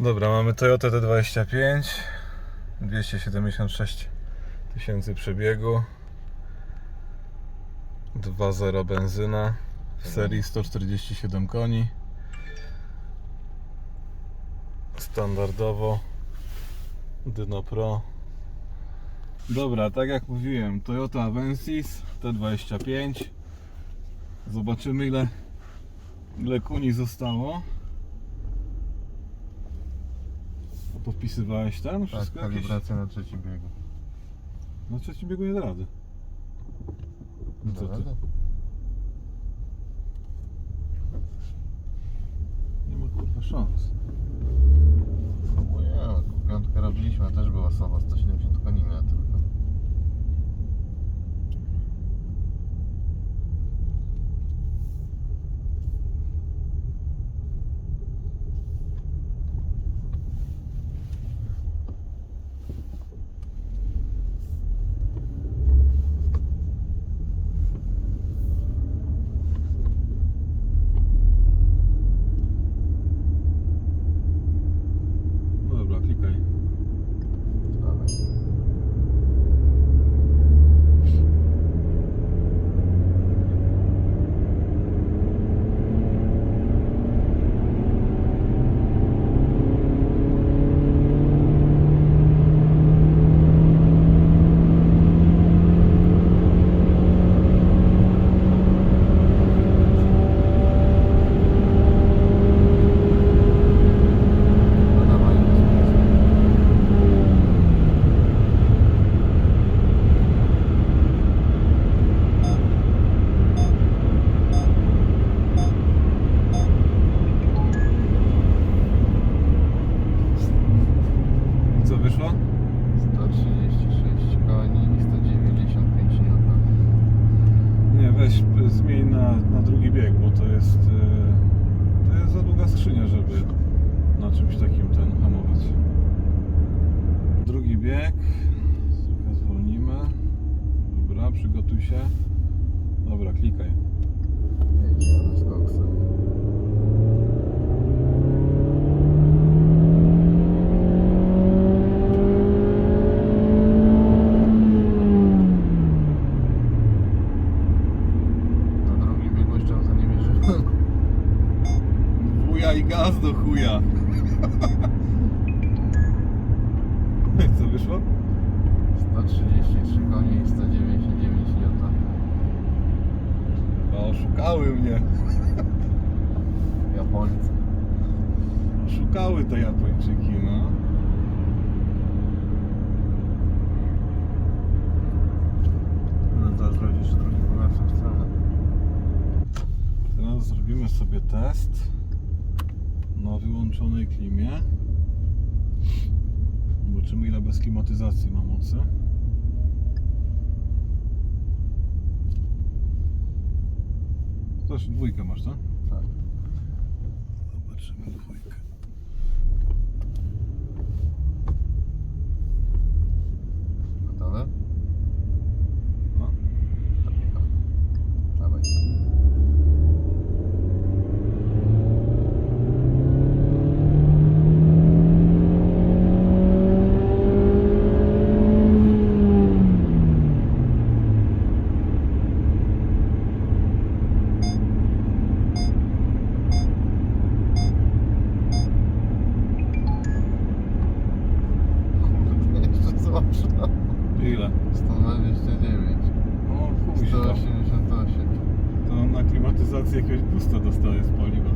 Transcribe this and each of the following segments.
Dobra, mamy Toyota T25 276 tysięcy przebiegu 2.0 benzyna w serii 147 koni. Standardowo Dyno Pro. Dobra, tak jak mówiłem Toyota Avensis T25 Zobaczymy ile ile zostało Podpisywałeś ten? Tak, Wszystko jakieś? kalibracja na trzecim biegu. Na trzecim biegu nie da rady. No co ty? Nie ma kurwa szans. O ja, piątkę robiliśmy, a też była słaba, 170 koni miała tylko. No dobra, klikaj. Dawaj. No dawaj, I co wyszło? 136 koni i 195 N. Nie, zmień na, na drugi bieg, bo to jest y, to jest za długa skrzynia, żeby na czymś takim ten hamować. Drugi bieg. Trochę zwolnimy. Dobra, przygotuj się. Dobra, klikaj. Jedziemy z koksem. Na drugim biegu jeszcze za nie mierzyłem. Chuja i gaz do chuja. Co wyszło? 133 konie i 199 N. No, oszukały mnie. Japońcy. Oszukały te Japończyki, no. No zrobisz w stronę. Teraz zrobimy sobie test na wyłączonej klimie. Zobaczymy ile bez klimatyzacji ma mocy. Też dwójkę masz, tak? Tak. Zobaczymy dwójkę. Klimatyzację jakiegoś boosta dostaje z paliwa.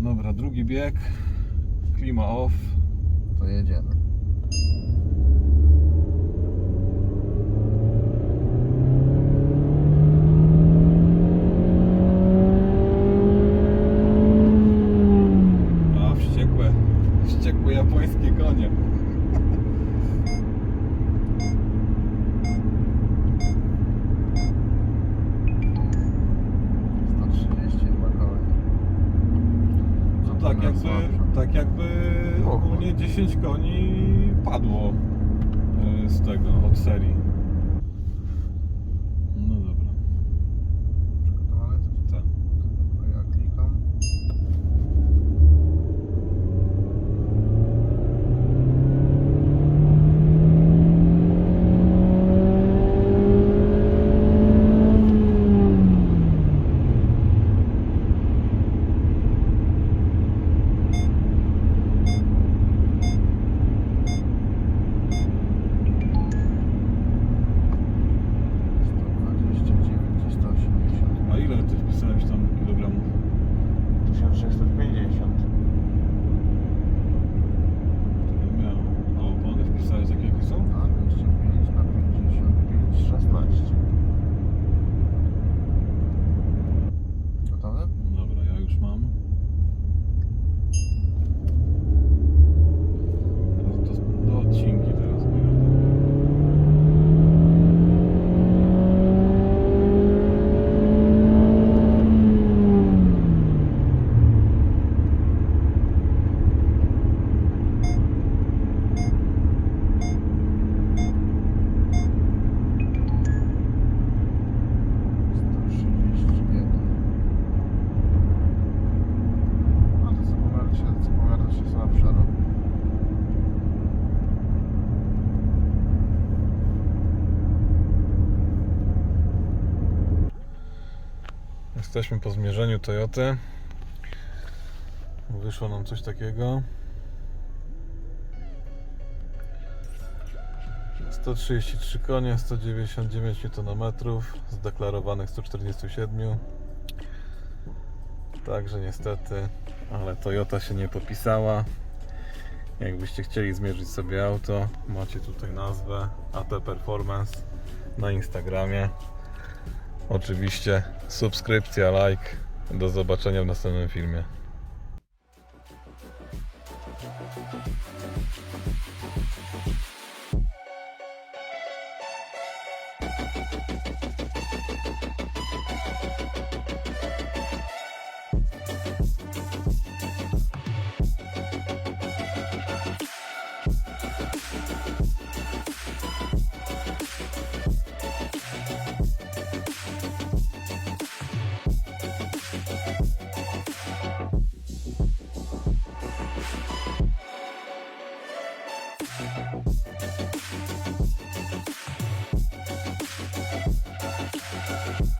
Dobra, drugi bieg. Klima off. To jedziemy. A, wściekłe, wściekłe japońskie konie. No tak jakby, tak jakby ogólnie 10 koni padło e, z tego, od serii. No dobra, Przygotowane coś? tak. To ja klikam. Jesteśmy po zmierzeniu Toyoty. Wyszło nam coś takiego. 133 konie, 199 Nm, zdeklarowanych 147. Także niestety, ale Toyota się nie popisała. Jakbyście chcieli zmierzyć sobie auto, macie tutaj nazwę AT Performance na Instagramie. Oczywiście subskrypcja, like. Do zobaczenia w następnym filmie.